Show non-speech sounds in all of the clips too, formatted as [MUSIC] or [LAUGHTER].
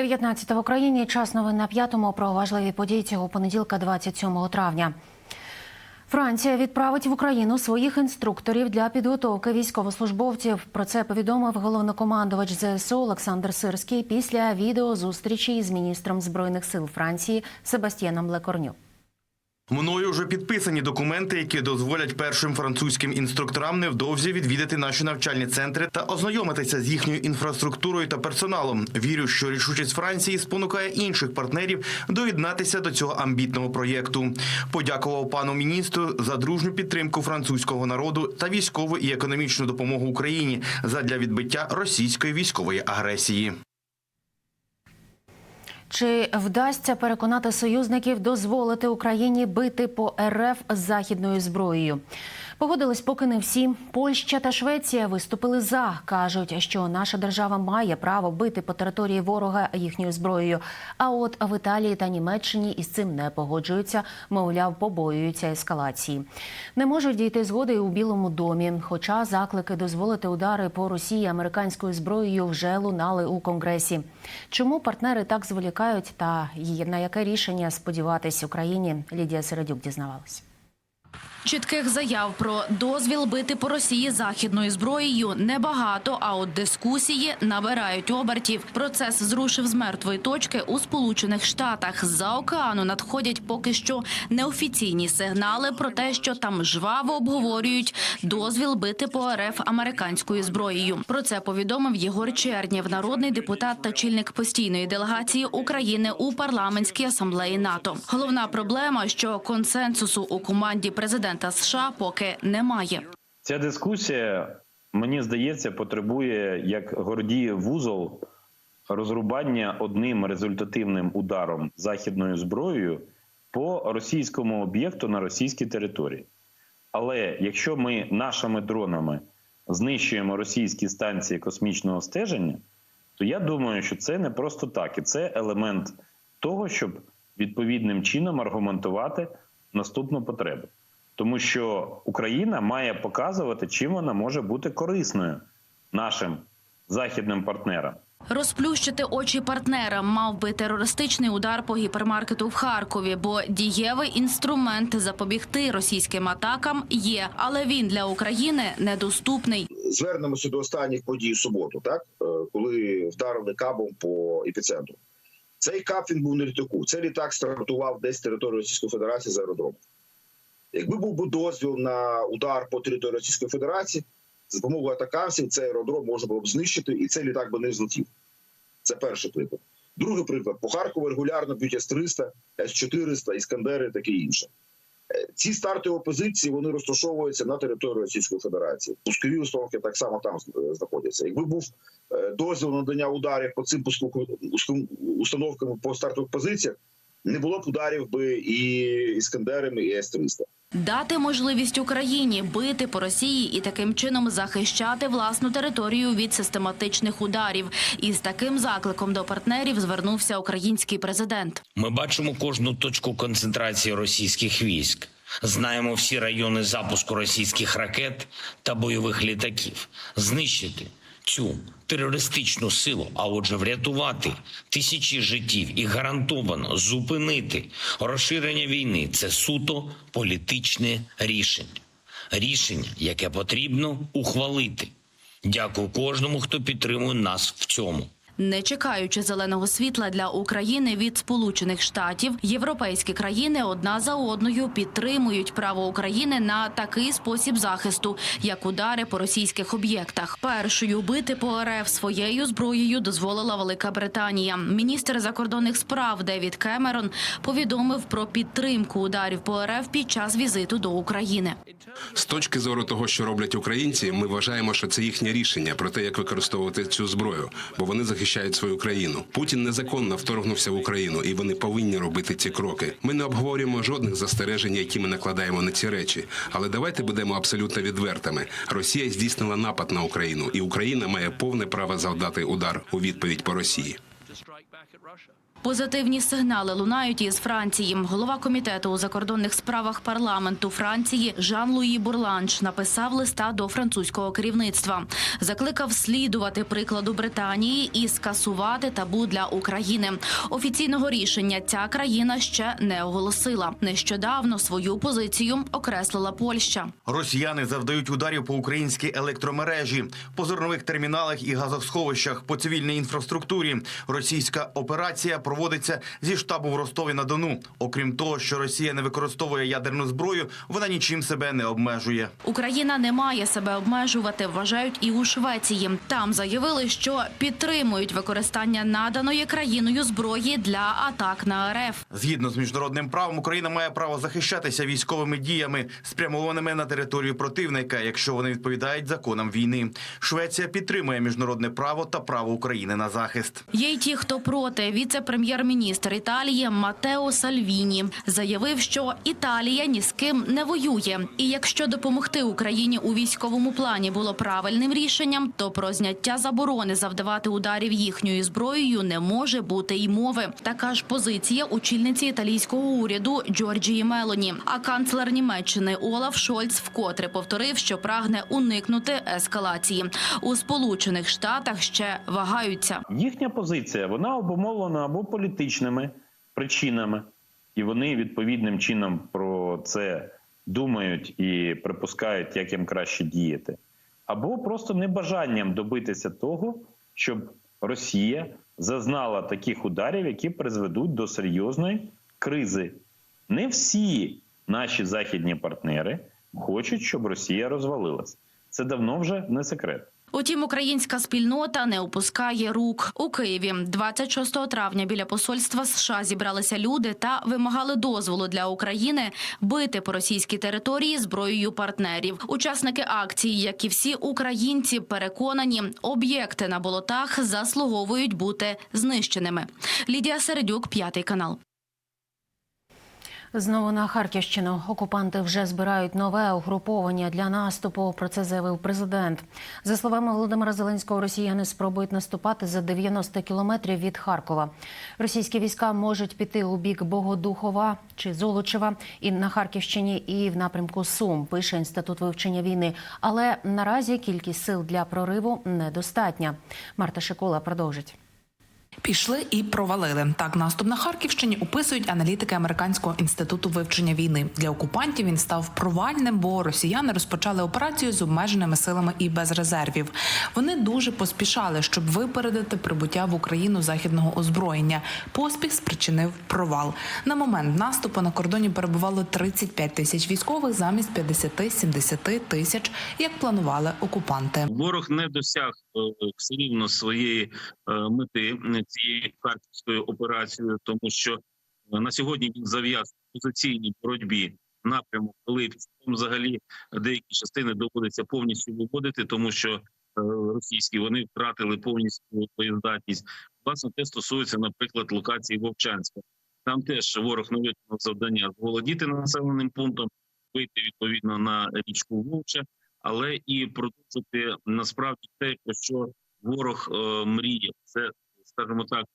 19 в Україні. Час новин на п'ятому про важливі події цього понеділка, 27 травня. Франція відправить в Україну своїх інструкторів для підготовки військовослужбовців. Про це повідомив головнокомандувач ЗСУ Олександр Сирський після відеозустрічі з міністром збройних сил Франції Себастьєном Лекорню. Мною вже підписані документи, які дозволять першим французьким інструкторам невдовзі відвідати наші навчальні центри та ознайомитися з їхньою інфраструктурою та персоналом. Вірю, що рішучість Франції спонукає інших партнерів доєднатися до цього амбітного проєкту. Подякував пану міністру за дружню підтримку французького народу та військову і економічну допомогу Україні задля відбиття російської військової агресії. Чи вдасться переконати союзників дозволити Україні бити по РФ західною зброєю? Погодились поки не всі. Польща та Швеція виступили за. кажуть, що наша держава має право бити по території ворога їхньою зброєю. А от в Італії та Німеччині із цим не погоджуються. Мовляв, побоюються ескалації. Не можуть дійти згоди і у Білому домі. Хоча заклики дозволити удари по Росії американською зброєю вже лунали у Конгресі. Чому партнери так зволікають та на яке рішення сподіватись Україні? Лідія Середюк дізнавалась. Чітких заяв про дозвіл бити по Росії західною зброєю небагато, а от дискусії набирають обертів. Процес зрушив з мертвої точки у Сполучених Штатах. З-за океану надходять поки що неофіційні сигнали про те, що там жваво обговорюють дозвіл бити по РФ американською зброєю. Про це повідомив Єгор Чернєв, народний депутат та чільник постійної делегації України у парламентській асамблеї НАТО. Головна проблема, що консенсусу у команді президента США поки немає. Ця дискусія, мені здається, потребує як Гордієв вузол розрубання одним результативним ударом західною зброєю по російському об'єкту на російській території. Але якщо ми нашими дронами знищуємо російські станції космічного стеження, то я думаю, що це не просто так, і це елемент того, щоб відповідним чином аргументувати наступну потребу. Тому що Україна має показувати, чим вона може бути корисною нашим західним партнерам. Розплющити очі партнерам мав би терористичний удар по гіпермаркету в Харкові, бо дієвий інструмент запобігти російським атакам є, але він для України недоступний. звернемося до останніх подій в суботу, так е, коли вдарили кабом по епіцентру. Цей кап він був на літаку. Цей літак стартував десь з території Російської Федерації з аеродрому. Якби був би дозвіл на удар по території Російської Федерації, за допомогою атакамсів цей аеродром можна було б знищити, і цей літак би не злетів. Це перший приклад. Другий приклад: по Харкову регулярно б'ють С-300, С-400, Іскандери, таке інше. Е, Ці старти опозиції вони розташовуються на території Російської Федерації. Пускові установки так само там е, знаходяться. Якби був е, дозвіл на надання ударів по цим установкам по стартових позиціях, не було б ударів би і іскандерами, і С-300. Дати можливість Україні бити по Росії і таким чином захищати власну територію від систематичних ударів. І з таким закликом до партнерів звернувся український президент. Ми бачимо кожну точку концентрації російських військ. Знаємо всі райони запуску російських ракет та бойових літаків. Знищити цю терористичну силу, а отже, врятувати тисячі життів і гарантовано зупинити розширення війни це суто політичне рішення. Рішення, яке потрібно ухвалити. Дякую кожному, хто підтримує нас в цьому. Не чекаючи зеленого світла для України від Сполучених Штатів, європейські країни одна за одною підтримують право України на такий спосіб захисту, як удари по російських об'єктах. Першою бити по РФ своєю зброєю дозволила Велика Британія. Міністр закордонних справ Девід Кемерон повідомив про підтримку ударів по РФ під час візиту до України. З точки зору того, що роблять українці, ми вважаємо, що це їхнє рішення про те, як використовувати цю зброю, бо вони захищають свою країну. Путін незаконно вторгнувся в Україну, і вони повинні робити ці кроки. Ми не обговорюємо жодних застережень, які ми накладаємо на ці речі. Але давайте будемо абсолютно відвертими. Росія здійснила напад на Україну, і Україна має повне право завдати удар у відповідь по Росії. Позитивні сигнали лунають із Франції. Голова комітету у закордонних справах парламенту Франції Жан-Луї Бурланш написав листа до французького керівництва. Закликав слідувати прикладу Британії і скасувати табу для України. Офіційного рішення ця країна ще не оголосила. Нещодавно свою позицію окреслила Польща. Росіяни завдають ударів по українській електромережі, по зернових терміналах і газосховищах, по цивільній інфраструктурі. Російська операція проводиться зі штабу в Ростові на Дону. Окрім того, що Росія не використовує ядерну зброю, вона нічим себе не обмежує. Україна не має себе обмежувати, вважають і у Швеції. Там заявили, що підтримують використання наданої країною зброї для атак на РФ. Згідно з міжнародним правом, Україна має право захищатися військовими діями, спрямованими на територію противника, якщо вони відповідають законам війни. Швеція підтримує міжнародне право та право України на захист. Є й ті, хто проти. Віце-прем'єр-міністр Італії Матео Сальвіні заявив, що Італія ні з ким не воює. І якщо допомогти Україні у військовому плані було правильним рішенням, то про зняття заборони завдавати ударів їхньою зброєю не може бути й мови. Така ж позиція очільниці італійського уряду Джорджії Мелоні. А канцлер Німеччини Олаф Шольц вкотре повторив, що прагне уникнути ескалації. У Сполучених Штатах ще вагаються. Їхня позиція вона обумовлена або політичними причинами, і вони відповідним чином про це думають і припускають, як їм краще діяти, або просто небажанням добитися того, щоб Росія зазнала таких ударів, які призведуть до серйозної кризи. Не всі наші західні партнери хочуть, щоб Росія розвалилась. Це давно вже не секрет. Утім, українська спільнота не опускає рук. У Києві 26 травня біля посольства США зібралися люди та вимагали дозволу для України бити по російській території зброєю партнерів. Учасники акції, як і всі українці, переконані, об'єкти на болотах заслуговують бути знищеними. Лідія Середюк, п'ятий канал. Знову на Харківщину окупанти вже збирають нове угруповання для наступу. Про це заявив президент. За словами Володимира Зеленського, росіяни спробують наступати за 90 кілометрів від Харкова. Російські війська можуть піти у бік Богодухова чи Золочева і на Харківщині, і в напрямку Сум. Пише інститут вивчення війни. Але наразі кількість сил для прориву недостатня. Марта Шикола продовжить. Пішли і провалили. Так, наступ на Харківщині описують аналітики американського інституту вивчення війни. Для окупантів він став провальним, бо росіяни розпочали операцію з обмеженими силами і без резервів. Вони дуже поспішали, щоб випередити прибуття в Україну західного озброєння. Поспіх спричинив провал. На момент наступу на кордоні перебувало 35 тисяч військових замість 50-70 тисяч, як планували окупанти. Ворог не досяг е, все рівно своєї е, мети цієї харківської операції, тому що е, на сьогодні він зав'яз в позиційній боротьбі напрямок Липці. Взагалі деякі частини доводиться повністю виводити, тому що е, російські вони втратили повністю боєздатність. Власне, те стосується, наприклад, локації Вовчанська. Там теж ворог не виконав завдання зволодіти населеним пунктом, вийти відповідно на річку Вовча але і продовжити насправді те, про що ворог е, мріє. Це, скажімо так,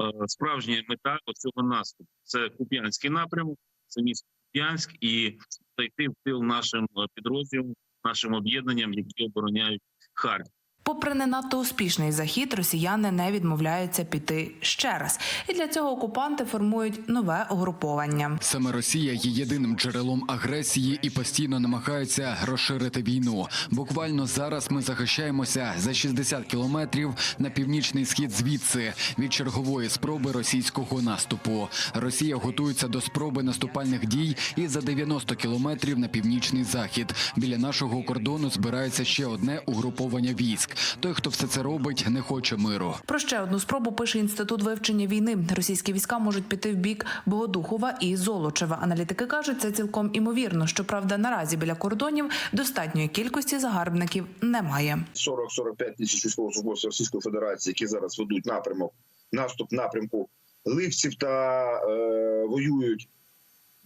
е, справжня мета цього наступу. Це Куп'янський напрямок, це місто Куп'янськ, і зайти в тил нашим е, підрозділам, нашим об'єднанням, які обороняють Харків. Попри не надто успішний захід, росіяни не відмовляються піти ще раз, і для цього окупанти формують нове угруповання. Саме Росія є єдиним джерелом агресії і постійно намагається розширити війну. Буквально зараз ми захищаємося за 60 кілометрів на північний схід звідси від чергової спроби російського наступу. Росія готується до спроби наступальних дій і за 90 кілометрів на північний захід. Біля нашого кордону збирається ще одне угруповання військ. Той, хто все це робить, не хоче миру. Про ще одну спробу пише інститут вивчення війни. Російські війська можуть піти в бік Богодухова і Золочева. Аналітики кажуть, це цілком імовірно. Щоправда, наразі біля кордонів достатньої кількості загарбників немає. 40-45 тисяч військовослужбовців Російської Федерації, які зараз ведуть напрямок, наступ напрямку ливців та е, воюють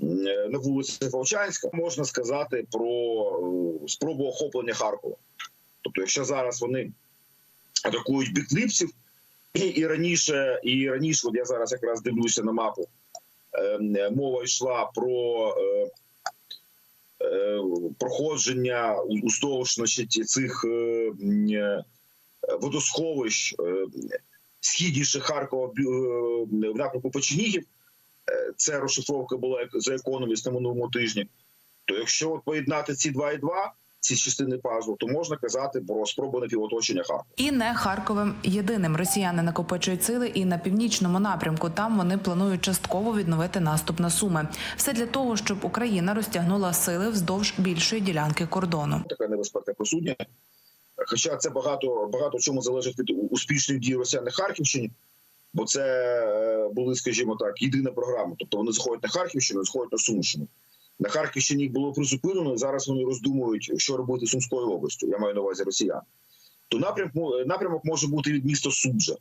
е, на вулиці Вовчанська, можна сказати про е, спробу охоплення Харкова. Тобто, якщо зараз вони атакують бік липців, І раніше, і раніше, от я зараз якраз дивлюся на мапу. е, Мова йшла про е, е, проходження уздовж цих е, е, водосховищ е, східніше Харкова е, в напрямку Печенігів. Е, Це розшифровка була за економіст на минулому тижні. То якщо от поєднати ці два і два, ці частини пазлу, то можна казати про спробу напівоточення Харкова. І не Харковим єдиним росіяни накопичують сили і на північному напрямку. Там вони планують частково відновити наступ на суми. Все для того, щоб Україна розтягнула сили вздовж більшої ділянки кордону. така небезпека присутня. Хоча це багато багато чому залежить від успішних дій росіян на Харківщині, бо це е, були, скажімо так, єдина програма. Тобто вони заходять на Харківщину, заходять на Сумщину. На Харківщині їх було призупинено. Зараз вони роздумують, що робити з Сумською областю. Я маю на увазі росіян. То напрямок, напрямок може бути від міста Суджа.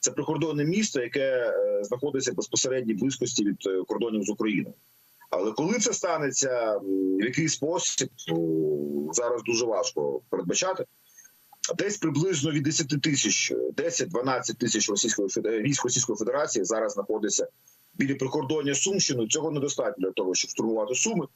Це прикордонне місто, яке е, знаходиться в безпосередній близькості від е, кордонів з Україною. Але коли це станеться, в який спосіб зараз дуже важко передбачати. Десь приблизно від 10 тисяч, 10-12 тисяч російської Феде- військ Російської Федерації зараз знаходиться біля прикордоння Сумщини. Цього недостатньо для того, щоб штурмувати суми.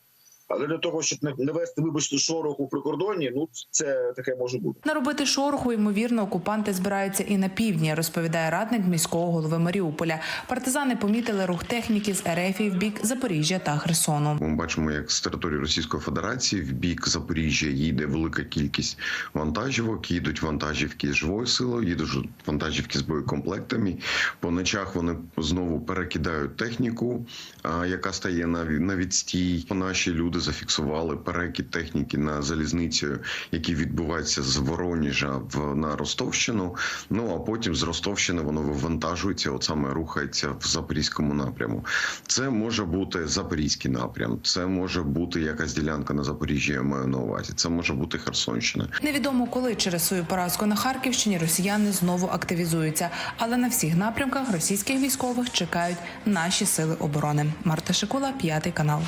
Але для того, щоб не- не вести, вибачте, шорох у прикордонні, ну це таке може бути. Наробити шороху, ймовірно, окупанти збираються і на півдні, розповідає радник міського голови Маріуполя. Партизани помітили рух техніки з Ерефії в бік Запоріжжя та Херсону. Ми бачимо, як з території Російської Федерації в бік Запоріжжя їде велика кількість вантажівок. Їдуть вантажівки з живою силою, їдуть вантажівки з боєкомплектами. По ночах вони знову перекидають техніку, яка стає на відстій. Наші люди зафіксували перекид техніки на залізницю, який відбувається з Воронежа в на Ростовщину. Ну а потім з Ростовщини воно вивантажується, от саме рухається в запорізькому напряму. Це може бути запорізький напрям, це може бути якась ділянка на Запоріжжі. Я маю на увазі. Це може бути Херсонщина. Невідомо коли через свою поразку на Харківщині росіяни знову активізуються, але на всіх напрямках російських військових чекають наші сили оборони. Марта Шикула, п'ятий канал.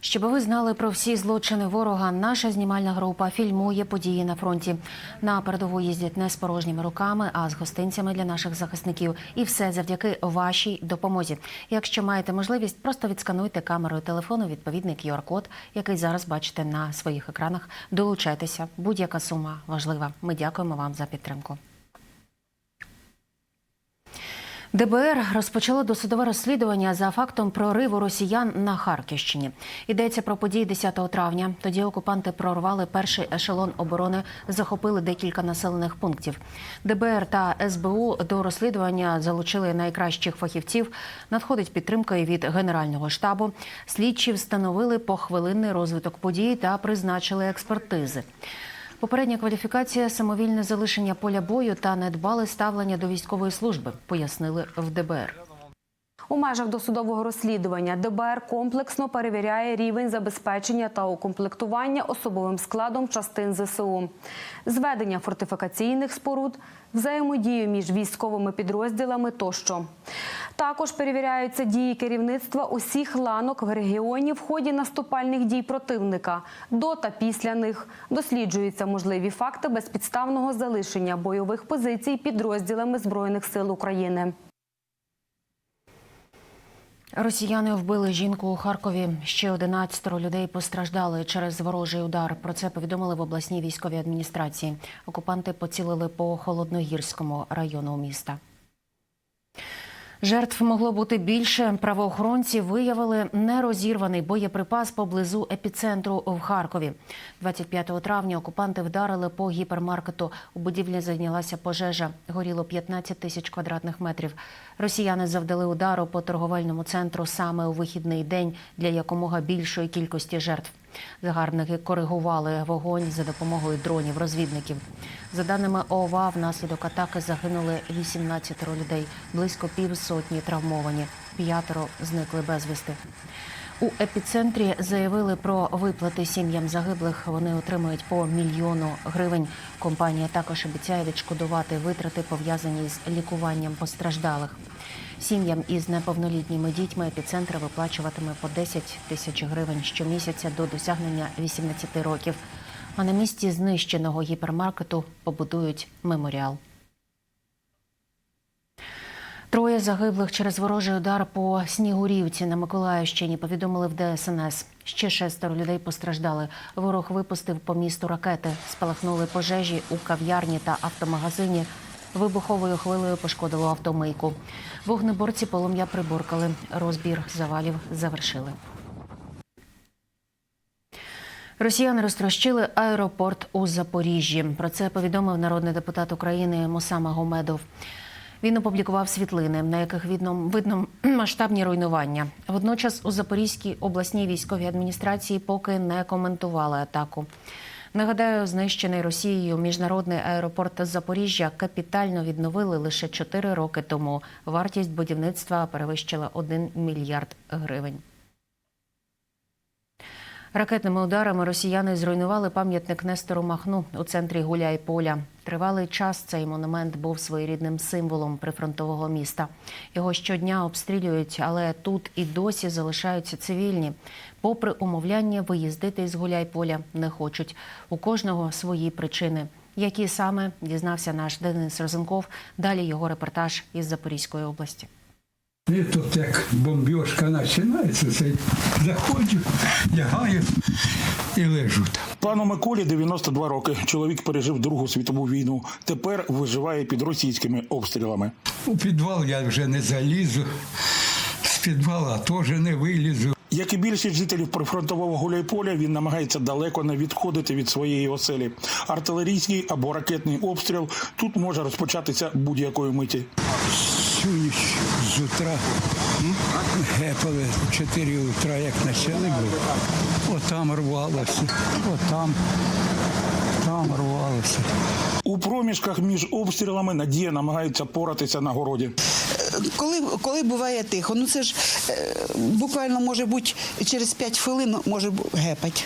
Щоб ви знали про всі злочини ворога, наша знімальна група фільмує події на фронті. На передову їздять не з порожніми руками, а з гостинцями для наших захисників. І все завдяки вашій допомозі. Якщо маєте можливість, просто відскануйте камерою телефону відповідний QR-код, який зараз бачите на своїх екранах. Долучайтеся. Будь-яка сума важлива. Ми дякуємо вам за підтримку. ДБР розпочало досудове розслідування за фактом прориву росіян на Харківщині. Йдеться про події 10 травня. Тоді окупанти прорвали перший ешелон оборони, захопили декілька населених пунктів. ДБР та СБУ до розслідування залучили найкращих фахівців. Надходить підтримка і від Генерального штабу. Слідчі встановили похвилинний розвиток подій та призначили експертизи. Попередня кваліфікація самовільне залишення поля бою та недбале ставлення до військової служби, пояснили в ДБР. У межах досудового розслідування ДБР комплексно перевіряє рівень забезпечення та укомплектування особовим складом частин ЗСУ, зведення фортифікаційних споруд, взаємодію між військовими підрозділами тощо. Також перевіряються дії керівництва усіх ланок в регіоні в ході наступальних дій противника до та після них. Досліджуються можливі факти безпідставного залишення бойових позицій підрозділами збройних сил України. Росіяни вбили жінку у Харкові. Ще 11 людей постраждали через ворожий удар. Про це повідомили в обласній військовій адміністрації. Окупанти поцілили по холодногірському району міста. Жертв могло бути більше. Правоохоронці виявили нерозірваний боєприпас поблизу епіцентру в Харкові. 25 травня окупанти вдарили по гіпермаркету. У будівлі зайнялася пожежа. Горіло 15 тисяч квадратних метрів. Росіяни завдали удару по торговельному центру саме у вихідний день для якомога більшої кількості жертв. Загарбники коригували вогонь за допомогою дронів-розвідників. За даними ОВА, внаслідок атаки загинули 18 людей, близько півсотні травмовані, п'ятеро зникли безвісти. У епіцентрі заявили про виплати сім'ям загиблих. Вони отримують по мільйону гривень. Компанія також обіцяє відшкодувати витрати, пов'язані з лікуванням постраждалих. Сім'ям із неповнолітніми дітьми епіцентр виплачуватиме по 10 тисяч гривень щомісяця до досягнення 18 років. А на місці знищеного гіпермаркету побудують меморіал. Троє загиблих через ворожий удар по Снігурівці на Миколаївщині повідомили в ДСНС. Ще шестеро людей постраждали. Ворог випустив по місту ракети. Спалахнули пожежі у кав'ярні та автомагазині. Вибуховою хвилею пошкодило автомийку. Вогнеборці полум'я приборкали. Розбір завалів завершили. Росіяни розтрощили аеропорт у Запоріжжі. Про це повідомив народний депутат України Муса Магомедов. Він опублікував світлини, на яких видно, видно [CLEARS THROAT] масштабні руйнування. Водночас у Запорізькій обласній військовій адміністрації поки не коментували атаку. Нагадаю, знищений Росією міжнародний аеропорт Запоріжжя капітально відновили лише 4 роки тому. Вартість будівництва перевищила 1 мільярд гривень. Ракетними ударами росіяни зруйнували пам'ятник Нестору Махну у центрі Гуляйполя. Тривалий час цей монумент був своєрідним символом прифронтового міста. Його щодня обстрілюють, але тут і досі залишаються цивільні. Попри умовляння, виїздити із Гуляйполя не хочуть. У кожного свої причини. Які саме дізнався наш Денис Розенков. Далі його репортаж із Запорізької області. І тут як бомбіжка починається, це заходжу, лягаю і лежу там. Пану Миколі 92 роки. Чоловік пережив Другу світову війну. Тепер виживає під російськими обстрілами. У підвал я вже не залізу, з підвала теж не вилізу. Як і більшість жителів прифронтового Гуляйполя, він намагається далеко не відходити від своєї оселі. Артилерійський або ракетний обстріл тут може розпочатися будь-якої миті. Ніч з утра гепали 4 утра, як почали було. Отам рвалося, отам, там рвалося. У проміжках між обстрілами Надія намагається поратися на городі. Коли, коли буває тихо, ну це ж е, буквально може бути через 5 хвилин може гепать.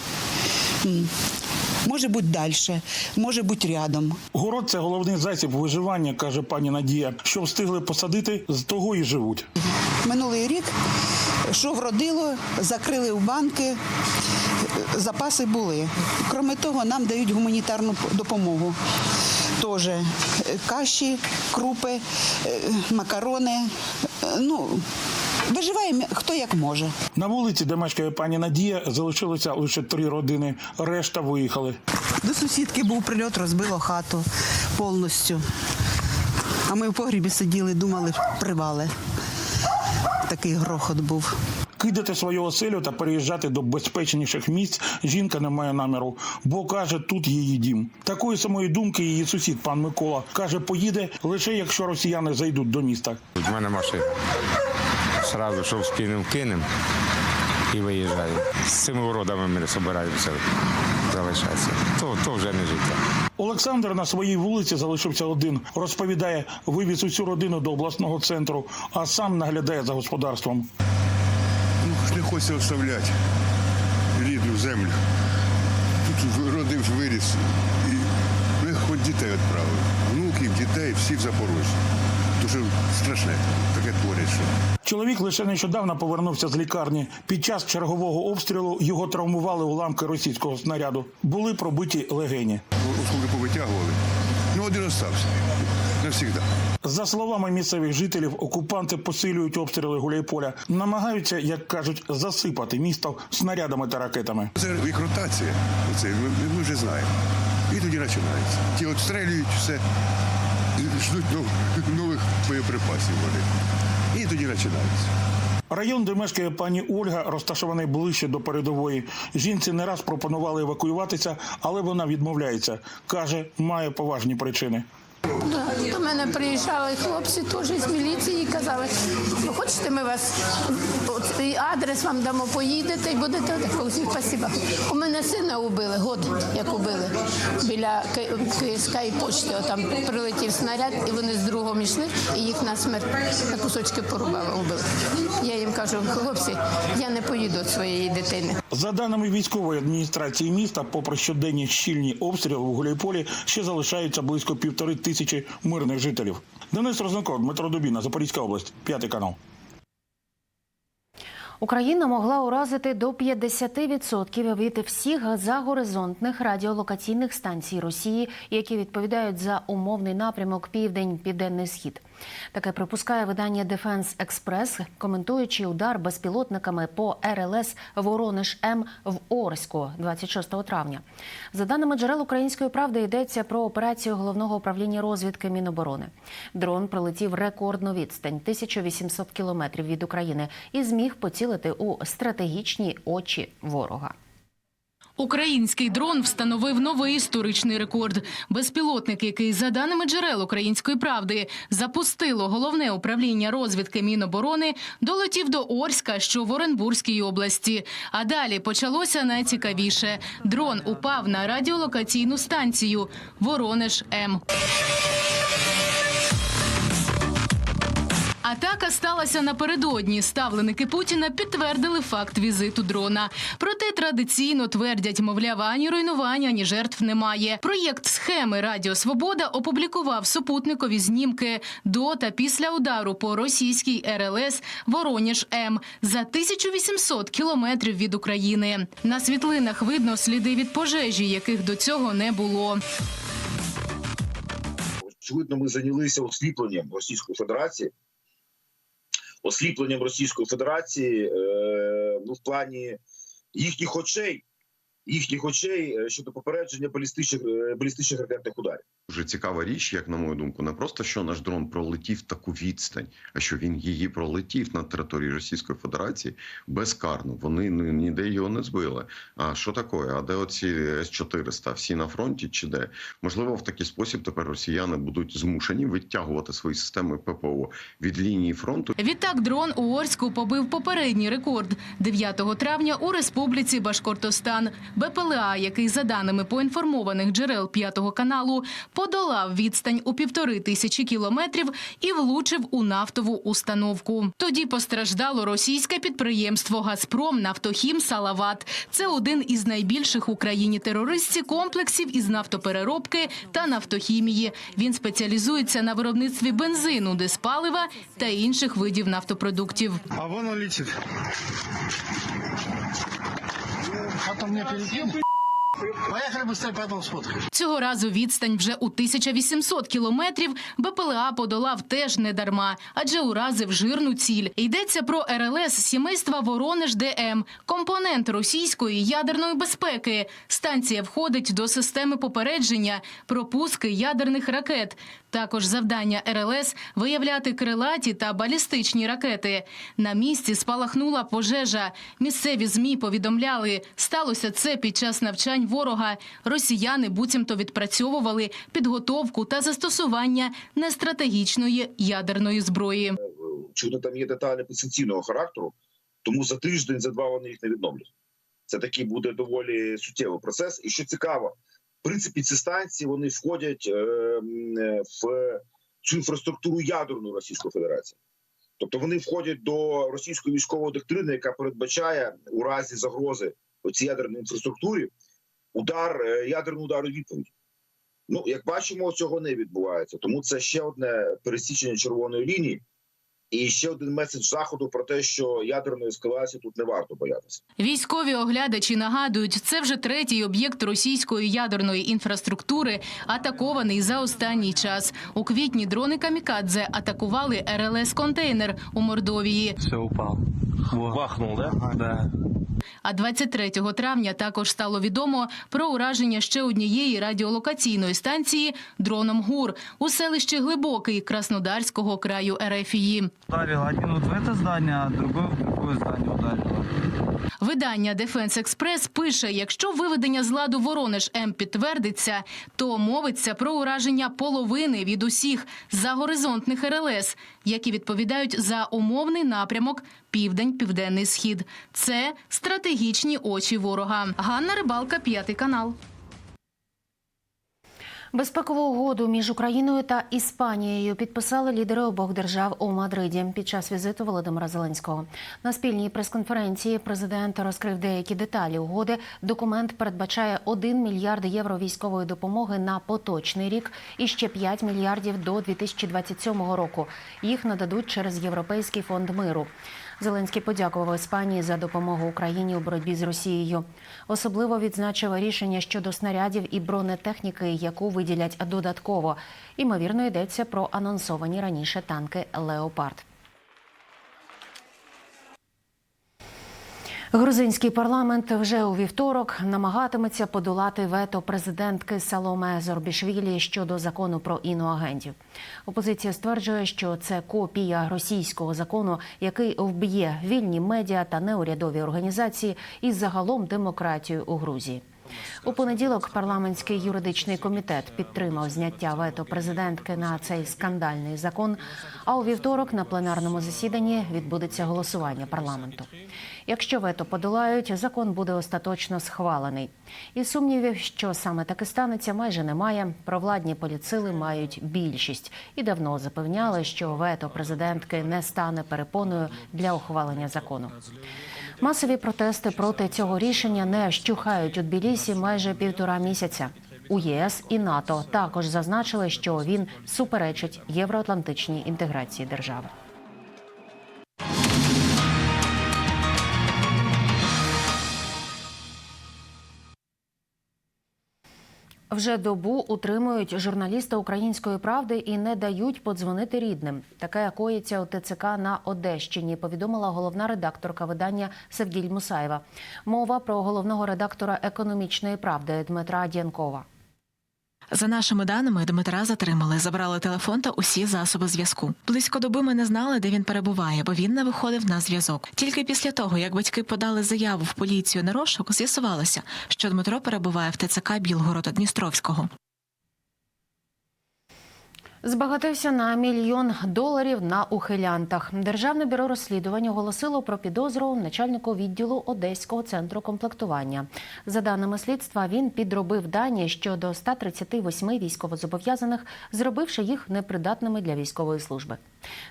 Може бути далі, може бути рядом. Город це головний засіб виживання, каже пані Надія. Що встигли посадити, з того і живуть. Минулий рік, що вродило, закрили в банки, запаси були. Кроме того, нам дають гуманітарну допомогу. Теж каші, крупи, е, макарони. Е, Ну, виживаємо хто як може. На вулиці, де мешкає пані Надія, залишилося лише три родини. Решта виїхали. До сусідки був прильот, розбило хату повністю. А ми в погрібі сиділи, думали, привали. Такий грохот був. Кидати свою оселю та переїжджати до безпечніших місць жінка не має наміру, бо каже, тут її дім. Такої самої думки її сусід пан Микола каже, поїде лише якщо росіяни зайдуть до міста. У мене машина. Сразу, що вспінем, кинем і виїжджаю. З цими уродами ми не збираємося залишатися. То, то вже не життя. Олександр на своїй вулиці залишився один. Розповідає, вивіз усю родину до обласного центру, а сам наглядає за господарством. Ну, не хочеться оставляти рідну землю. Тут родився, виріс. І ми хоч дітей відправили. Внуків, дітей, всі в Запорожжі. Дуже страшне, таке творять. Чоловік лише нещодавно повернувся з лікарні. Під час чергового обстрілу його травмували уламки російського снаряду. Були пробиті легені. Оскільки повитягували. Ну, один остався. Навсігда. За словами місцевих жителів, окупанти посилюють обстріли Гуляйполя, намагаються, як кажуть, засипати місто снарядами та ракетами. Це їх ротація. Оце, ми, ми вже знаємо. І тоді починається. Ті отстрелюють все, ждуть нов- нових боєприпасів вони. І тоді починається. Район, де мешкає пані Ольга, розташований ближче до передової. Жінці не раз пропонували евакуюватися, але вона відмовляється. каже, має поважні причини. До мене приїжджали хлопці теж з міліції і казали, ви хочете, ми вас і адрес вам дамо, поїдете і будете всіх спасіба. У мене сина убили, год як убили. Біля Ки- КСК і почти там прилетів снаряд, і вони з другом йшли, і їх на смерть на кусочки порубали, убили. Я їм кажу, хлопці, я не поїду від своєї дитини. За даними військової адміністрації міста, попри щоденні щільні обстріли в Гуляйполі, ще залишаються близько півтори тисячі мирних жителів. Денис Рознаков, Дмитро Дубіна, Запорізька область, п'ятий канал. Україна могла уразити до 50% від всіх загоризонтних радіолокаційних станцій Росії, які відповідають за умовний напрямок Південь Південний Схід. Таке припускає видання Defense Express, коментуючи удар безпілотниками по РЛС Воронеж М в Орську 26 травня. За даними джерел української правди, йдеться про операцію головного управління розвідки Міноборони. Дрон пролетів рекордну відстань 1800 кілометрів від України і зміг поцілити у стратегічні очі ворога. Український дрон встановив новий історичний рекорд. Безпілотник, який, за даними джерел української правди, запустило головне управління розвідки Міноборони, долетів до Орська, що в Оренбурзькій області. А далі почалося найцікавіше. Дрон упав на радіолокаційну станцію Воронеж М. Атака сталася напередодні. Ставленики Путіна підтвердили факт візиту дрона. Проте традиційно твердять, мовляв, ані руйнування, ані жертв немає. Проєкт схеми Радіо Свобода опублікував супутникові знімки до та після удару по російській РЛС Воронеж М за 1800 кілометрів від України. На світлинах видно сліди від пожежі, яких до цього не було. очевидно, ми зайнялися осліпленням Російської Федерації. Осліпленням Російської Федерації е, ну, в плані їхніх очей, їхніх очей е, щодо попередження балістичних, е, балістичних ракетних ударів. Дуже цікава річ, як на мою думку, не просто що наш дрон пролетів таку відстань, а що він її пролетів на території Російської Федерації безкарно. Вони ні- ніде його не збили. А що таке? А де оці С-400? Всі на фронті чи де? Можливо, в такий спосіб тепер росіяни будуть змушені відтягувати свої системи ППО від лінії фронту. Відтак дрон у Орську побив попередній рекорд 9 травня у республіці Башкортостан. БПЛА, який за даними поінформованих джерел п'ятого каналу, подолав відстань у півтори тисячі кілометрів і влучив у нафтову установку. Тоді постраждало російське підприємство Газпром Нафтохім Салават. Це один із найбільших в Україні терористів комплексів із нафтопереробки та нафтохімії. Він спеціалізується на виробництві бензину, диспалива та інших видів нафтопродуктів. А вон он летит. Потом мне перекинь. Поехали быстрее, потом сфоткаю. Цього разу відстань вже у 1800 кілометрів БПЛА подолав теж не дарма, адже уразив жирну ціль. Йдеться про РЛС сімейства Воронеж ДМ, компонент російської ядерної безпеки. Станція входить до системи попередження про пуски ядерних ракет. Також завдання РЛС виявляти крилаті та балістичні ракети. На місці спалахнула пожежа. Місцеві змі повідомляли, сталося це під час навчань ворога. Росіяни буцімто відпрацьовували підготовку та застосування нестратегічної ядерної зброї. Чудо там є деталі підсанкційного характеру, тому за тиждень, за два вони їх не відновлять. Це такий буде доволі суттєвий процес. І що цікаво, принципі, ці станції вони входять е, е, в цю інфраструктуру ядерну Російської Федерації. Тобто вони входять до російської військової доктрини, яка передбачає у разі загрози оцій ядерній інфраструктурі удар, е, ядерний удар у відповідь. Ну, як бачимо, цього не відбувається. Тому це ще одне пересічення червоної лінії. І ще один меседж заходу про те, що ядерної ескалації тут не варто боятися. Військові оглядачі нагадують, це вже третій об'єкт російської ядерної інфраструктури, атакований за останній час. У квітні дрони камікадзе атакували РЛС-контейнер у Мордовії. Все, упав. Вахнув, да? Да. А 23 травня також стало відомо про ураження ще однієї радіолокаційної станції дроном ГУР у селищі Глибокий Краснодарського краю Ерефії. Ударило один в це здання, а другий в другое здання ударил. Видання Дефенс Експрес пише: якщо виведення з ладу Воронеж М підтвердиться, то мовиться про ураження половини від усіх загоризонтних РЛС, які відповідають за умовний напрямок Південь-Південний Схід. Це стратегічні очі ворога. Ганна Рибалка, п'ятий канал. Безпекову угоду між Україною та Іспанією підписали лідери обох держав у Мадриді під час візиту Володимира Зеленського. На спільній прес-конференції президент розкрив деякі деталі угоди. Документ передбачає 1 мільярд євро військової допомоги на поточний рік і ще 5 мільярдів до 2027 року. Їх нададуть через Європейський фонд миру. Зеленський подякував Іспанії за допомогу Україні у боротьбі з Росією. Особливо відзначив рішення щодо снарядів і бронетехніки, яку виділять додатково. Імовірно, йдеться про анонсовані раніше танки Леопард. Грузинський парламент вже у вівторок намагатиметься подолати вето президентки Саломе Зорбішвілі щодо закону про іноагентів. Опозиція стверджує, що це копія російського закону, який вб'є вільні медіа та неурядові організації і загалом демократію у Грузії. У понеділок парламентський юридичний комітет підтримав зняття вето президентки на цей скандальний закон. А у вівторок на пленарному засіданні відбудеться голосування парламенту. Якщо вето подолають, закон буде остаточно схвалений. І сумнівів, що саме таки станеться, майже немає. Провладні політсили мають більшість і давно запевняли, що вето президентки не стане перепоною для ухвалення закону. Масові протести проти цього рішення не щухають у Тбілісі майже півтора місяця. У ЄС і НАТО також зазначили, що він суперечить євроатлантичній інтеграції держави. Вже добу утримують журналіста української правди і не дають подзвонити рідним. Таке коїться у ТЦК на Одещині. Повідомила головна редакторка видання Севгіль Мусаєва. Мова про головного редактора економічної правди Дмитра Дянкова. За нашими даними, Дмитра затримали, забрали телефон та усі засоби зв'язку. Близько доби ми не знали, де він перебуває, бо він не виходив на зв'язок. Тільки після того, як батьки подали заяву в поліцію на розшук, з'ясувалося, що Дмитро перебуває в ТЦК Білгорода Дністровського. Збагатився на мільйон доларів на ухилянтах. Державне бюро розслідувань оголосило про підозру начальнику відділу Одеського центру комплектування. За даними слідства, він підробив дані щодо 138 військовозобов'язаних, зробивши їх непридатними для військової служби.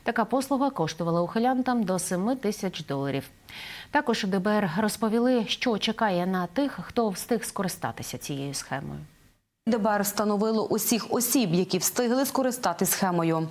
Така послуга коштувала ухилянтам до 7 тисяч доларів. Також у ДБР розповіли, що чекає на тих, хто встиг скористатися цією схемою. ДБР встановило усіх осіб, які встигли скористати схемою.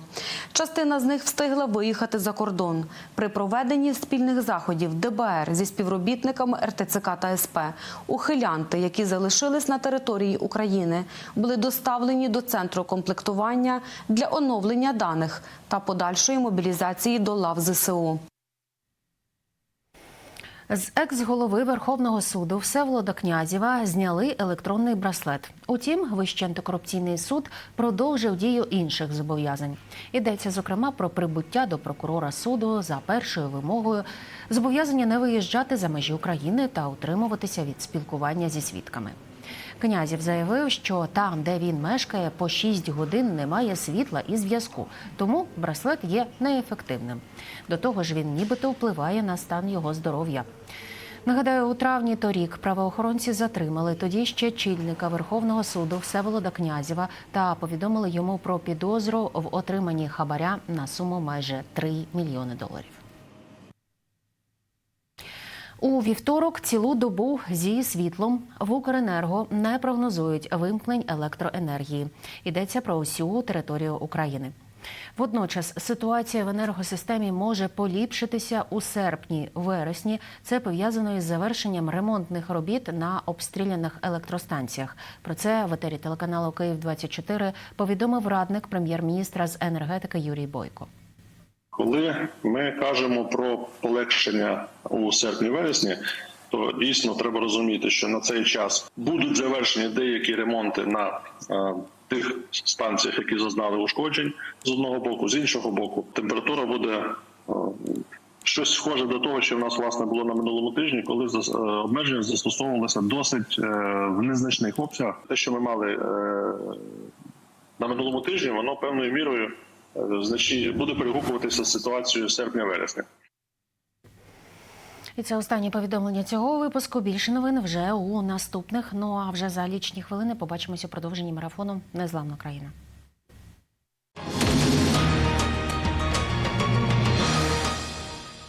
Частина з них встигла виїхати за кордон. При проведенні спільних заходів ДБР зі співробітниками РТЦК та СП ухилянти, які залишились на території України, були доставлені до центру комплектування для оновлення даних та подальшої мобілізації до лав ЗСУ. З екс-голови Верховного суду Всеволода Князєва зняли електронний браслет. Утім, Вищий антикорупційний суд продовжив дію інших зобов'язань. Йдеться зокрема про прибуття до прокурора суду за першою вимогою, зобов'язання не виїжджати за межі України та утримуватися від спілкування зі свідками. Князів заявив, що там, де він мешкає, по 6 годин немає світла і зв'язку, тому браслет є неефективним. До того ж, він нібито впливає на стан його здоров'я. Нагадаю, у травні торік правоохоронці затримали тоді ще чільника Верховного суду Всеволода Князєва та повідомили йому про підозру в отриманні хабаря на суму майже 3 мільйони доларів. У вівторок цілу добу зі світлом в Укренерго не прогнозують вимкнень електроенергії. Йдеться про усю територію України. Водночас ситуація в енергосистемі може поліпшитися у серпні-вересні. Це пов'язано із завершенням ремонтних робіт на обстріляних електростанціях. Про це в етері телеканалу Київ 24 повідомив радник прем'єр-міністра з енергетики Юрій Бойко. Коли ми кажемо про полегшення у серпні-вересні, то дійсно треба розуміти, що на цей час будуть завершені деякі ремонти на е, тих станціях, які зазнали ушкоджень з одного боку, з іншого боку, температура буде е, щось схоже до того, що в нас власне було на минулому тижні, коли е, обмеження застосовувалися досить в незначних обсягах. Те, що ми мали на минулому тижні, воно певною мірою буде перегукуватися з ситуацією серпня-вересня. І це останнє повідомлення цього випуску. Більше новин вже у наступних. Ну а вже за лічні хвилини побачимося у продовженні марафону Незламна країна.